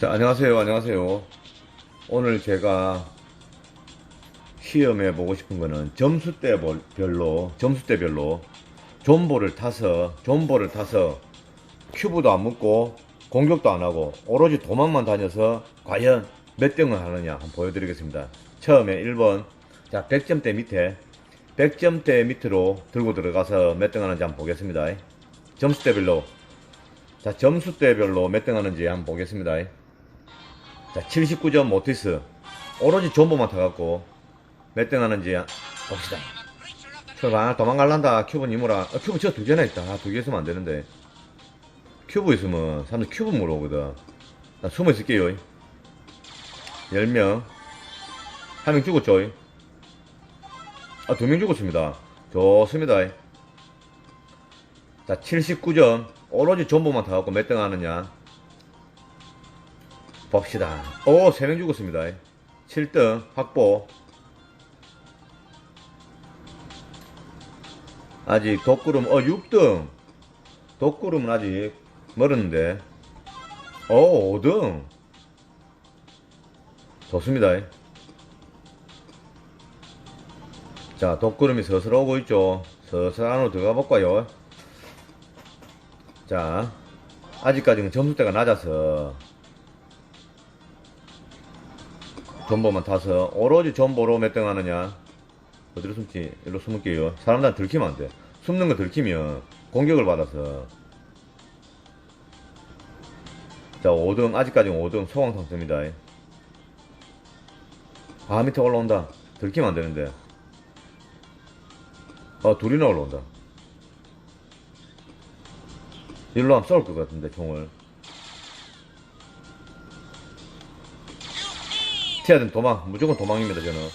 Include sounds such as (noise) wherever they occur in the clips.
자, 안녕하세요. 안녕하세요. 오늘 제가 시험해 보고 싶은 거는 점수대별로, 점수대별로 존보를 타서, 존보를 타서 큐브도 안 묶고 공격도 안 하고 오로지 도망만 다녀서 과연 몇 등을 하느냐 한번 보여드리겠습니다. 처음에 1번, 자, 100점대 밑에, 100점대 밑으로 들고 들어가서 몇 등 하는지 한번 보겠습니다. 점수대별로. 자, 점수대별로 몇 등 하는지 한번 보겠습니다. 자, 79점 모티스. 오로지 존보만 타갖고 몇등 하는지 봅시다. 출발, 도망갈란다. 큐브 니모라. 어, 큐브 저 두 개나 있다. 아, 두개 있으면 안 되는데. 큐브 있으면 사람들 큐브 물어오거든. 나 숨어 있을게요. 10명. 한 명 죽었죠. 아, 두 명 죽었습니다. 좋습니다. 자, 79점. 오로지 존보만 타갖고 몇 등 하느냐. 봅시다. 오, 3명 죽었습니다. 7등 확보. 아직 독구름, 어, 6등. 독구름은 아직 멀었는데. 오, 5등. 좋습니다. 자, 독구름이 서슬 오고 있죠. 서슬 안으로 들어가 볼까요? 자, 아직까지는 점수대가 낮아서 존보만 타서 오로지 존보로 몇 등 하느냐? 어디로 숨지? 일로 숨을게요. 사람들한테 들키면 안돼. 숨는 거 들키면 공격을 받아서. 자 5등 아직까지는 5등 소강 상태입니다. 아 밑에 올라온다. 들키면 안되는데. 아 둘이나 올라온다. 일로 하면 쏠 것 같은데 총을 티아든 도망 무조건 도망입니다 저는.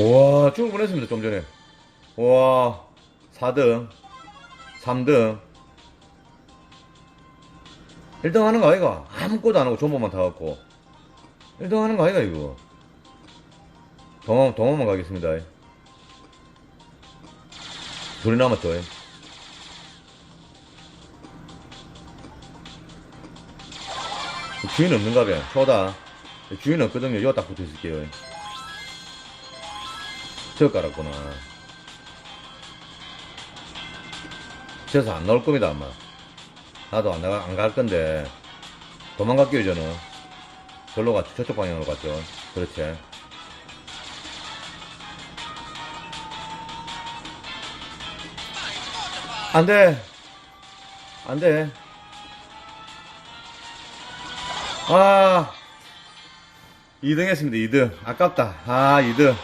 와 죽을 뻔했습니다 좀 전에. 와 4등 3등. 1등 하는 거 아이가? 아무것도 안 하고 존버만 타갖고. 1등 하는 거 아이가 이거 동원, 동원만 가겠습니다. 둘이 남았죠. 주인 없는가 봐요. 쇼다. 주인 없거든요. 이거 딱 붙어 있을게요. 저 깔았구나. 저서 안 나올 겁니다, 아마. 나도 안 나가, 안 갈 건데. 도망갈게요, 저는. 절로 갔죠. 저쪽 방향으로 갔죠. 그렇지. 안 돼. 안 돼. 아. 2등 했습니다, 2등. 아깝다. 아, 2등.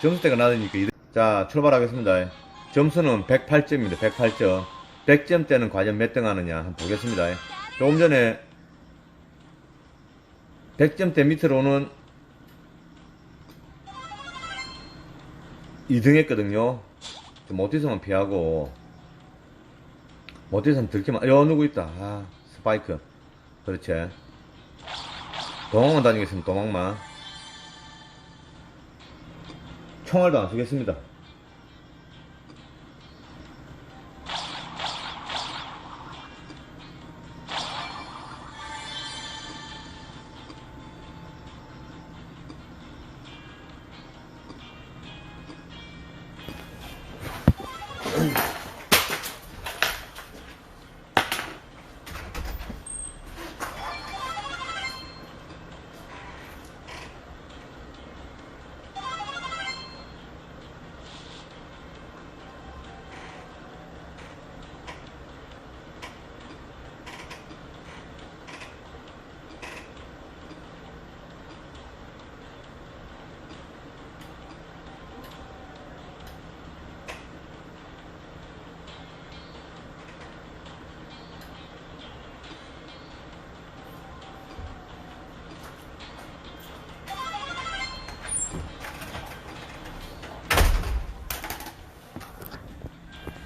점수대가 낮으니까 2등. 자, 출발하겠습니다. 점수는 108점입니다, 108점. 100점대는 과연 몇 등 하느냐 한번 보겠습니다. 조금 전에 100점대 밑으로는 2등 했거든요. 좀 어디서만 피하고 어디선 들키면 여 누구 있다. 아 스파이크. 그렇지. 도망만 다니겠습니다 도망만. 총알도 안 쏘겠습니다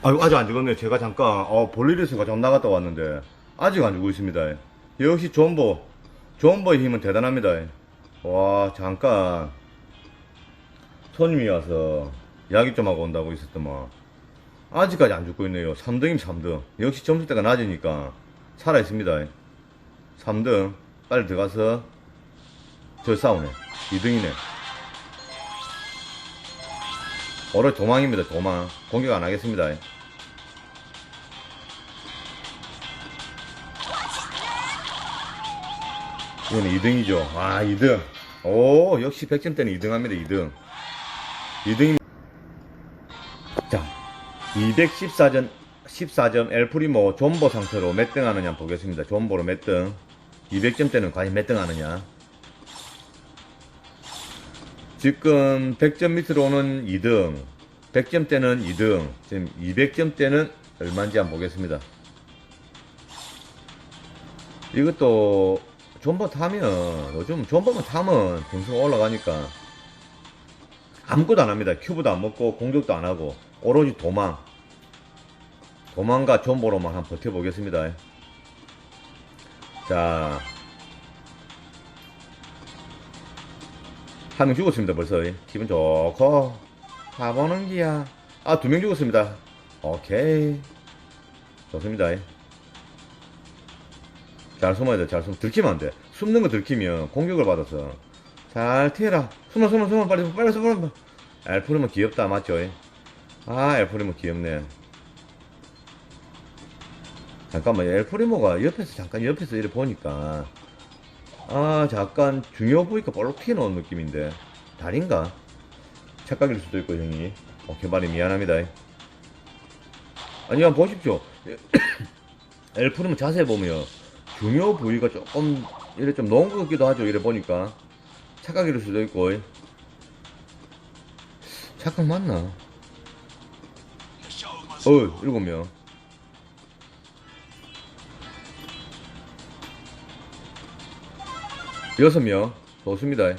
아유, 아직 안 죽었네요. 제가 잠깐, 어, 볼일 있어서 좀 나갔다 왔는데, 아직 안 죽고 있습니다. 역시 존보, 존보의 힘은 대단합니다. 와, 잠깐. 손님이 와서 이야기 좀 하고 온다고 있었더만. 아직까지 안 죽고 있네요. 3등이면 3등. 역시 점수대가 낮으니까 살아있습니다. 3등. 빨리 들어가서 저 싸우네. 2등이네. 오늘 도망입니다, 도망. 공격 안 하겠습니다. 이거는 2등이죠. 아, 2등. 오, 역시 100점 때는 2등 합니다, 2등. 2등. 자, 214점, 14점 엘프리모 존버 상태로 몇 등 하느냐 보겠습니다. 존버로 몇 등. 200점 때는 과연 몇 등 하느냐. 지금 100점 밑으로 오는 2등. 100점 때는 2등. 지금 200점 때는 얼마인지 한번 보겠습니다. 이것도 존버 타면 요즘 존버만 타면 점수가 올라가니까 아무것도 안 합니다. 큐브도 안 먹고 공격도 안 하고 오로지 도망. 도망과 존버로만 한번 버텨보겠습니다. 자. 한 명 죽었습니다, 벌써. 기분 좋고. 가보는 기야. 아, 두 명 죽었습니다. 오케이. 좋습니다. 잘 숨어야 돼, 잘 숨. 들키면 안 돼. 숨는 거 들키면 공격을 받아서. 잘 튀어라. 숨어, 숨어, 숨어. 빨리, 빨리 숨어. 엘프리면 귀엽다, 맞죠? 아, 엘프리모 귀엽네. 잠깐만, 엘프리모가 옆에서, 잠깐 옆에서 이렇게 보니까. 아, 잠깐 중요 부위가 볼록 튀어나온 느낌인데. 다리인가? 착각일 수도 있고, 형이. 오케이, 말이 미안합니다. 아니, 한번 보십시오. (coughs) 엘프리모 자세히 보면, 중요 부위가 조금, 이래 좀 놓은 것 같기도 하죠. 이래 보니까. 착각일 수도 있고. 착각 맞나? 어, 일곱 명. 여섯 명. 좋습니다.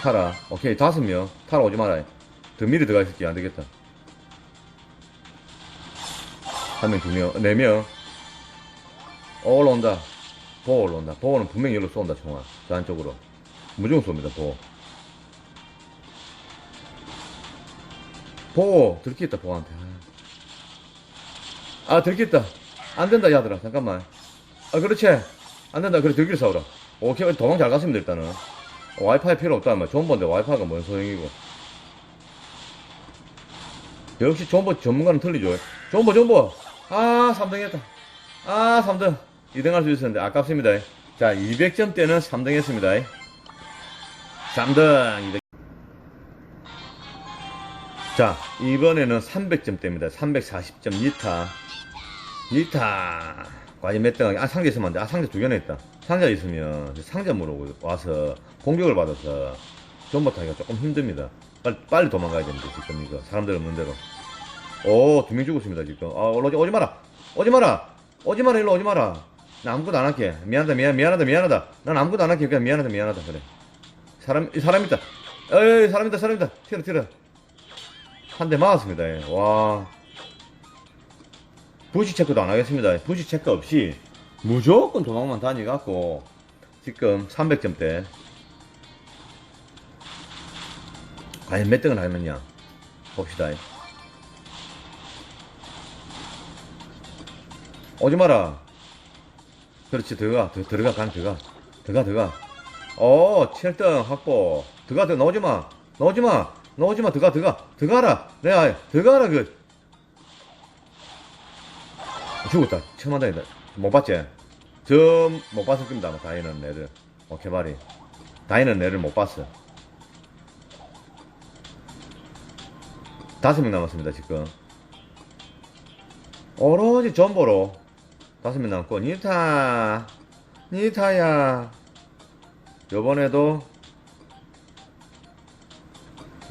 타라. 오케이, 다섯 명. 타라 오지 마라. 더 미리 들어가 있을게. 안 되겠다. 한 명, 두 명, 네 명. 어, 올라온다. 보호 올라온다. 보호는 분명히 여기로 쏜다, 총알. 저 안쪽으로. 무조건 쏩니다, 보호. 보호 들켰다 보호한테 아 들켰다 안 된다 야들아 잠깐만 아 그렇지 안 된다 그래 들길 싸우라 오케이 도망 잘 갔습니다 일단은 어, 와이파이 필요 없다 뭐 좋은 건데 와이파이가 뭔 소용이고 역시 존버 전문가는 틀리죠 존버 존버 아 3등 했다 아 3등 2등 할 수 있었는데 아깝습니다 자 200점 때는 3등 했습니다 3등 200 자, 이번에는 300점대입니다. 340점 니타. 니타. 과연 몇 등, 아, 상자 있으면 안 돼. 아, 상자 두 개나 있다. 상자 있으면, 상자물로 와서 공격을 받아서 존버 타기가 조금 힘듭니다. 빨리, 빨리 도망가야 됩니다. 지금 이거. 사람들 없는 대로. 오, 두명 죽었습니다, 지금. 아, 오지, 오지 마라! 오지 마라! 오지 마라, 일로 오지 마라! 나 아무것도 안 할게. 미안하다, 미안, 미안하다, 미안하다. 난 아무것도 안 할게. 그냥 미안하다, 미안하다. 그래. 사람, 이 사람 있다. 에이, 사람 있다, 사람 있다. 튀어, 튀어. 한 대 맞았습니다. 예. 와. 부시 체크도 안 하겠습니다. 부시 체크 없이 무조건 도망만 다니갖고 지금 300점대. 과연 몇 등을 하겠느냐? 봅시다. 오지 마라. 그렇지, 들어가, 들- 들어가, 간 들어가. 들어가, 들어가. 어, 7등 확보. 들어가, 들어가, 나오지 마. 나오지 마. 나오지 마. 들어가, 들어가. 들어가라. 내가, 들어가라, 그. 죽었다. 처음 한다, 못 봤지? 저, 못 봤을 겁니다. 아마 다이는 애를. 어, 개발이. 다이는 애를 못 봤어. 다섯 명 남았습니다, 지금. 오로지 전보로. 다섯 명 남고, 니타. 니타야. 요번에도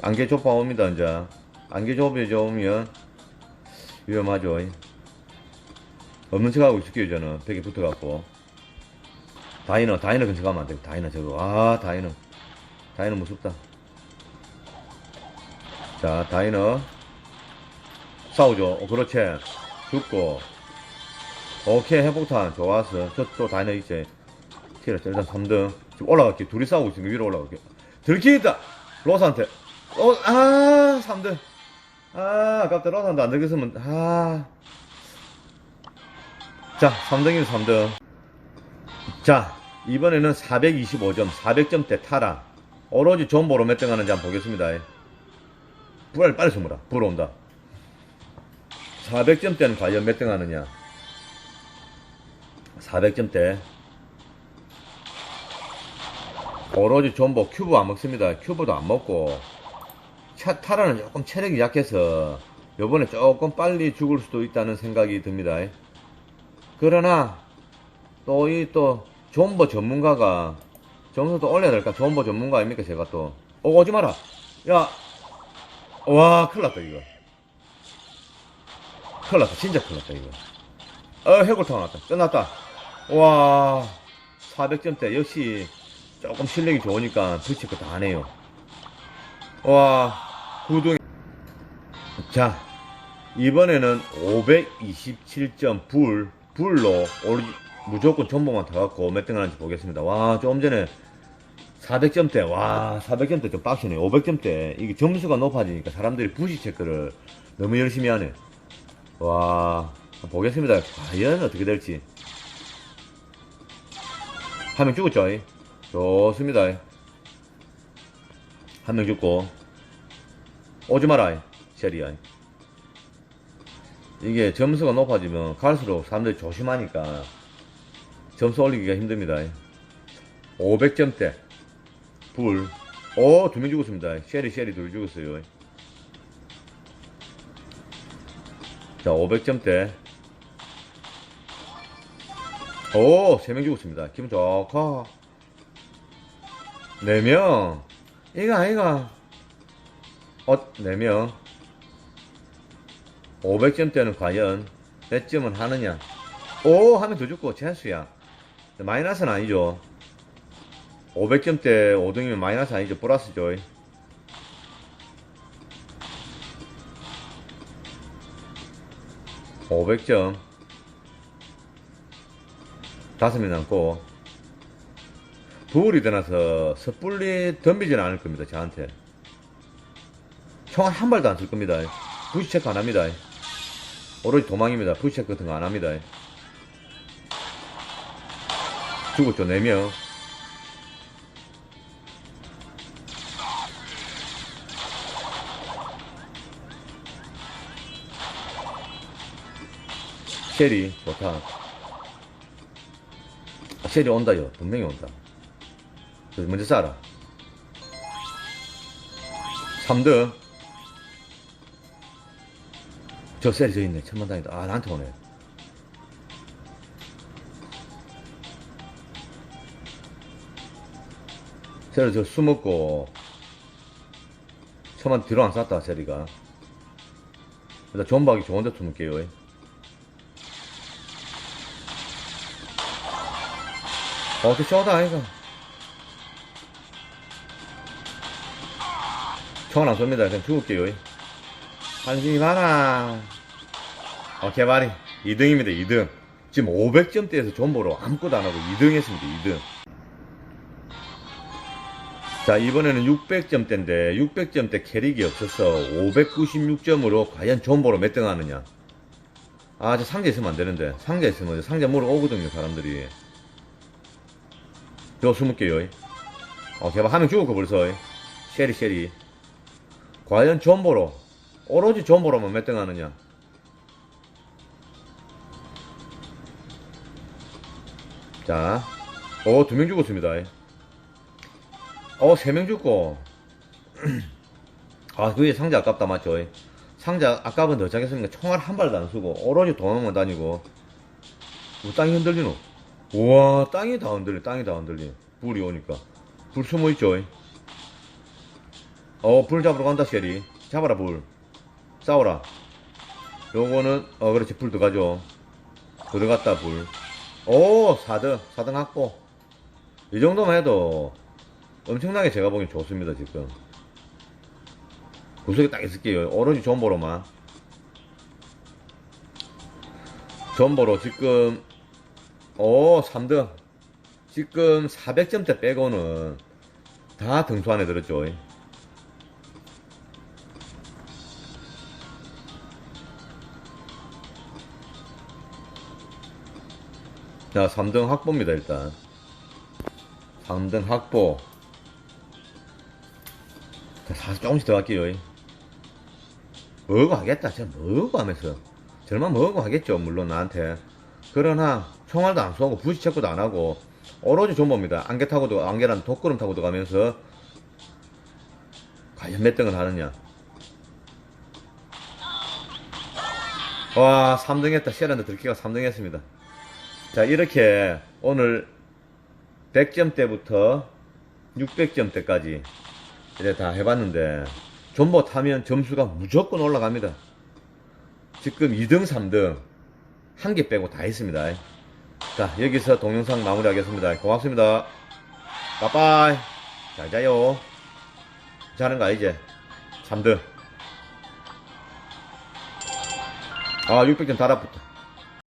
안개 좁아 옵니다, 이제. 안개 좁이 오면 위험하죠. 없는 척 하고 있을게요, 저는. 벽에 붙어갖고. 다이너, 다이너 근처 가면 안 돼. 다이너 저거. 아, 다이너. 다이너 무섭다. 자, 다이너. 싸우죠. 어, 그렇지. 죽고. 오케이, 회복탄. 좋았어. 저, 또 다이너 있지. 킬했죠. 일단 3등. 지금 올라갈게. 둘이 싸우고 있으니까 위로 올라갈게. 들키겠다! 로스한테. 어, 아, 3등. 아, 아깝다. 로스한테 안 들켰으면, 아. 자, 3등이면 3등. 자, 이번에는 425점, 400점대 타라. 오로지 존보로 몇 등 하는지 한번 보겠습니다. 빨리, 빨리 숨어라. 불어 온다. 400점대는 과연 몇 등 하느냐? 400점대. 오로지 존보 큐브 안 먹습니다. 큐브도 안 먹고. 차, 타라는 조금 체력이 약해서 요번에 조금 빨리 죽을 수도 있다는 생각이 듭니다. 그러나 또이또 존버 전문가가 점수도 올려야 될까? 존버 전문가 아닙니까? 제가 또. 어, 오지 마라. 야. 와, 큰일 났다, 이거. 큰일 났다. 진짜 큰일 났다, 이거. 어, 해골탕 났다. 끝났다. 와, 400점대. 역시 조금 실력이 좋으니까 부치고 다 하네요. 와, 구등. 자, 이번에는 527점 불, 불로 오리, 무조건 전봉만 더 갖고 몇 등 하는지 보겠습니다. 와, 좀 전에 400점대, 와, 400점대 좀 빡치네. 500점대. 이게 점수가 높아지니까 사람들이 부시 체크를 너무 열심히 하네. 와, 보겠습니다. 과연 어떻게 될지. 한 명 죽었죠? 이? 좋습니다. 한 명 죽고. 오지 마라, 이. 셰리야. 이게 점수가 높아지면 갈수록 사람들이 조심하니까 점수 올리기가 힘듭니다. 500점대. 불. 오, 두 명 죽었습니다. 셰리, 셰리 둘 죽었어요. 자, 500점대. 오, 세명 죽었습니다. 기분 좋고. 네 명. 이거, 이거. 어, 네 명. 500점대는 과연 몇 점은 하느냐? 오, 하면 더 죽고, 찬스야. 마이너스는 아니죠. 500점대 5등이면 마이너스 아니죠. 플러스죠. (500점) 다섯 명 남고 부울이 되나서 섣불리 덤비진 않을 겁니다 저한테. 총알 한 발도 안 쓸 겁니다. 부시 체크 안 합니다. 오로지 도망입니다. 부시 체크 같은 거 안 합니다. 죽었죠 4명 쉐리 좋다 아, 쉐리 온다요. 분명히 온다. 먼저 쏴라. 3등. 저 셀이 저 있네. 천만 다행이다. 아 나한테 오네. 셀이 저 숨었고 천만 뒤로 안 쐈다 셀이가. 일단 존박이 좋은 데 숨을게요 어, 그 쇼다, 아이가. 총알 안 쏩니다. 그냥 죽을게요. 한심이 많아. 어, 개발이. 2등입니다, 2등. 지금 500점대에서 존보로 아무것도 안 하고 2등 했습니다, 2등. 자, 이번에는 600점대인데, 600점대 캐릭이 없어서 596점으로 과연 존보로 몇 등 하느냐. 아, 저 상자 있으면 안 되는데. 상자 있으면 상자 물어오거든요, 사람들이. 요 스무 개요. 어, 개발 한명 죽었고 벌써. 쉐리 쉐리. 과연 존보로 오로지 존보로만 몇 등 하느냐? 자, 오, 두명 죽었습니다. 어, 세 명 죽고. (clears throat) 아, 그게 상자 아깝다, 맞죠? 상자 아깝은 더 작겠으니까 총알 한 발도 안 쓰고, 오로지 도망만 다니고. 뭐 땅이 흔들리노? 우와 땅이 다 흔들려 땅이 다 흔들려. 불이 오니까. 불 숨어있죠. 어불 잡으러 간다 쉐리. 잡아라 불. 싸워라. 요거는 어 그렇지 불 들어가죠. 들어갔다 불오 4등 4등 확보 이 정도만 해도 엄청나게 제가 보기엔 좋습니다 지금. 구석에 딱 있을게요. 오로지 존보로만. 존보로 지금 오, 3등. 지금 400점대 빼고는 다 등수 안에 들었죠. 자, 3등 확보입니다, 일단. 3등 확보. 자, 사서 조금씩 더 할게요. 뭐고 하겠다. 진짜 뭐고 하면서. 절만 뭐고 하겠죠, 물론 나한테. 그러나, 총알도 안 쏘고, 부시 체크도 안 하고, 오로지 존버입니다. 안개 타고도, 안개란 독구름 타고도 가면서, 과연 몇 등을 하느냐. 와, 3등 했다. 시아란드 들키가 3등 했습니다. 자, 이렇게 오늘 100점 대부터 600점 대까지 이제 다 해봤는데, 존버 타면 점수가 무조건 올라갑니다. 지금 2등, 3등, 한 개 빼고 다 했습니다. 자, 여기서 동영상 마무리하겠습니다. 고맙습니다. 빠빠이. 잘 자요. 자는 거 알지? 3등. 아, 600점 달아붙어.